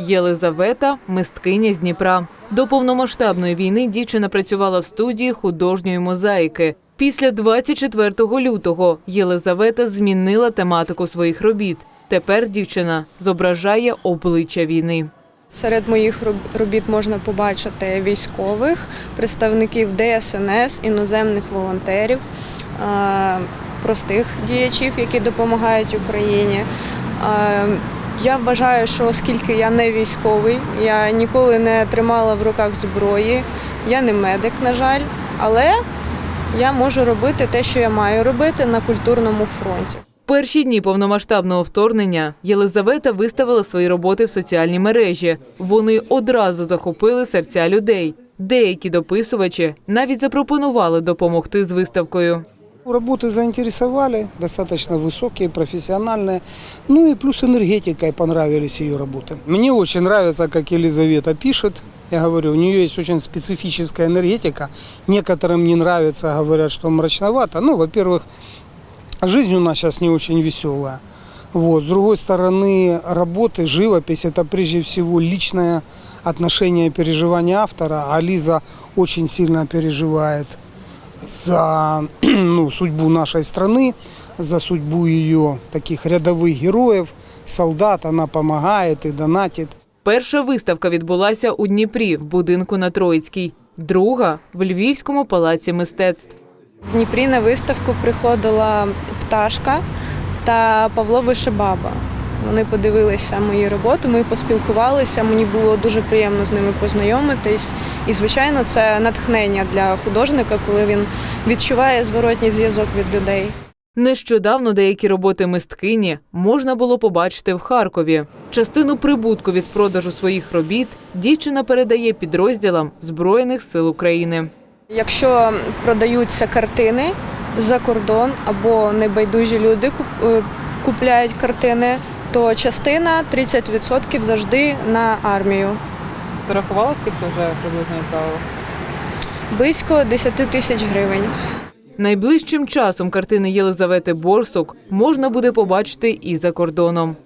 Єлизавета мисткиня з Дніпра. До повномасштабної війни дівчина працювала в студії художньої мозаїки. Після 24 лютого Єлизавета змінила тематику своїх робіт. Тепер дівчина зображає обличчя війни. Серед моїх робіт можна побачити військових, представників ДСНС, іноземних волонтерів, е, простих діячів, які допомагають Україні. Я вважаю, що оскільки я не військовий, я ніколи не тримала в руках зброї, я не медик, на жаль, але я можу робити те, що я маю робити на культурному фронті. Перші дні повномасштабного вторгнення Єлизавета виставила свої роботи в соціальні мережі. Вони одразу захопили серця людей. Деякі дописувачі навіть запропонували допомогти з виставкою. Работы заинтересовали, достаточно высокие, профессиональные. Ну и плюс энергетикой понравились ее работы. Мне очень нравится, как Елизавета пишет. Я говорю, у нее есть очень специфическая энергетика. Некоторым не нравится, говорят, что мрачновато. Ну, во-первых, жизнь у нас сейчас не очень веселая. Вот. С другой стороны, работы, живопись – это прежде всего личное отношение и переживание автора. А Лиза очень сильно переживает за ну, судьбу нашей страны, за судьбу ее таких рядовых героев, солдат. Она помогает и донатит. Перша виставка відбулася у Дніпрі в будинку на Троїцькій, друга в Львівському палаці мистецтв. В Дніпрі на виставку приходила пташка та Павло Вишебаба. Вони подивилися мої роботи, ми поспілкувалися. Мені було дуже приємно з ними познайомитись. І, звичайно, це натхнення для художника, коли він відчуває зворотній зв'язок від людей. Нещодавно деякі роботи мисткині можна було побачити в Харкові. Частину прибутку від продажу своїх робіт дівчина передає підрозділам Збройних сил України. Якщо продаються картини за кордон або небайдужі люди е, купляють картини, то частина 30% завжди на армію. Ти рахувала, скільки вже приблизно відправила? Близько 10 тисяч гривень. Найближчим часом картини Єлизавети Борсук можна буде побачити і за кордоном.